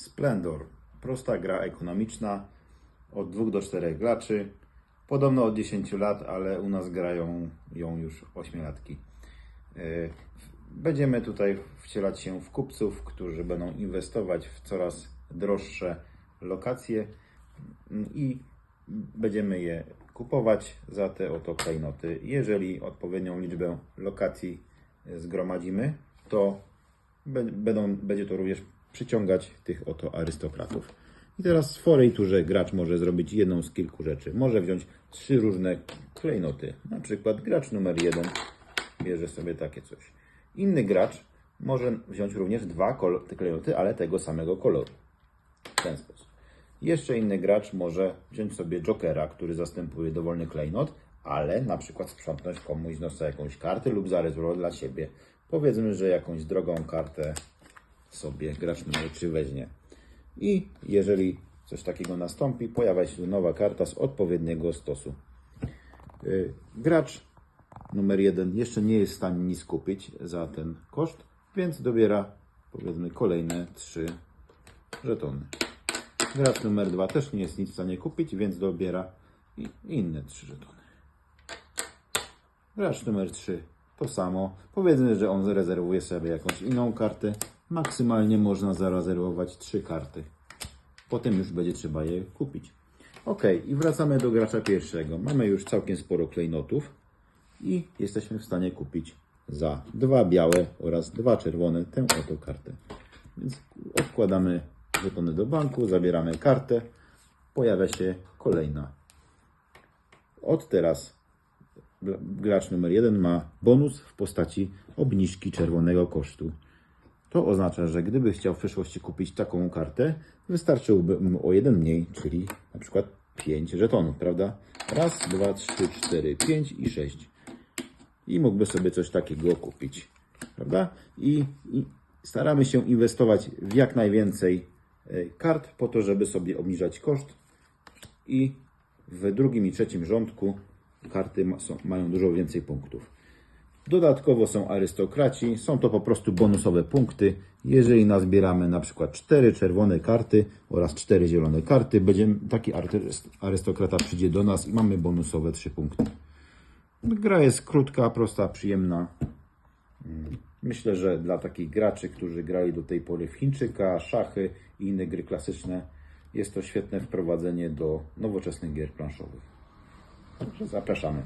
Splendor. Prosta gra ekonomiczna od 2 do 4 graczy. Podobno od 10 lat, ale u nas grają ją już 8-latki. Yy, Będziemy tutaj wcielać się w kupców, którzy będą inwestować w coraz droższe lokacje mm, i będziemy je kupować za te oto klejnoty. Jeżeli odpowiednią liczbę lokacji e, zgromadzimy, to będą, będzie to również przyciągać tych oto arystokratów. I teraz w forej turze gracz może zrobić jedną z kilku rzeczy. Może wziąć trzy różne klejnoty. Na przykład gracz numer jeden bierze sobie takie coś. Inny gracz może wziąć również dwa klejnoty, ale tego samego koloru. W ten sposób. Jeszcze inny gracz może wziąć sobie jokera, który zastępuje dowolny klejnot, ale na przykład sprzątnąć komuś z nosa jakąś kartę lub zarezerwować dla siebie. Powiedzmy, że jakąś drogą kartę sobie gracz numer 3 weźmie. I jeżeli coś takiego nastąpi, pojawia się tu nowa karta z odpowiedniego stosu. Yy, Gracz numer 1 jeszcze nie jest w stanie nic kupić za ten koszt, więc dobiera powiedzmy kolejne 3 żetony. Gracz numer 2 też nie jest nic w stanie kupić, więc dobiera inne 3 żetony. Gracz numer 3 to samo. Powiedzmy, że on zarezerwuje sobie jakąś inną kartę. Maksymalnie można zarezerwować 3 karty. Potem już będzie trzeba je kupić. Ok, i wracamy do gracza pierwszego. Mamy już całkiem sporo klejnotów i jesteśmy w stanie kupić za dwa białe oraz dwa czerwone tę oto kartę. Więc odkładamy żetony do banku, zabieramy kartę, pojawia się kolejna. Od teraz gracz numer jeden ma bonus w postaci obniżki czerwonego kosztu. To oznacza, że gdyby chciał w przyszłości kupić taką kartę, wystarczyłoby mu o jeden mniej, czyli na przykład 5 żetonów, prawda? Raz, dwa, trzy, cztery, pięć i sześć. I mógłby sobie coś takiego kupić, prawda? I, i staramy się inwestować w jak najwięcej e, kart po to, żeby sobie obniżać koszt i w drugim i trzecim rządku karty ma, są, mają dużo więcej punktów. Dodatkowo są arystokraci, są to po prostu bonusowe punkty. Jeżeli nazbieramy na przykład 4 czerwone karty oraz 4 zielone karty, będziemy, taki arystokrata przyjdzie do nas i mamy bonusowe 3 punkty. Gra jest krótka, prosta, przyjemna. Myślę, że dla takich graczy, którzy grali do tej pory w Chińczyka, szachy i inne gry klasyczne, jest to świetne wprowadzenie do nowoczesnych gier planszowych. Zapraszamy.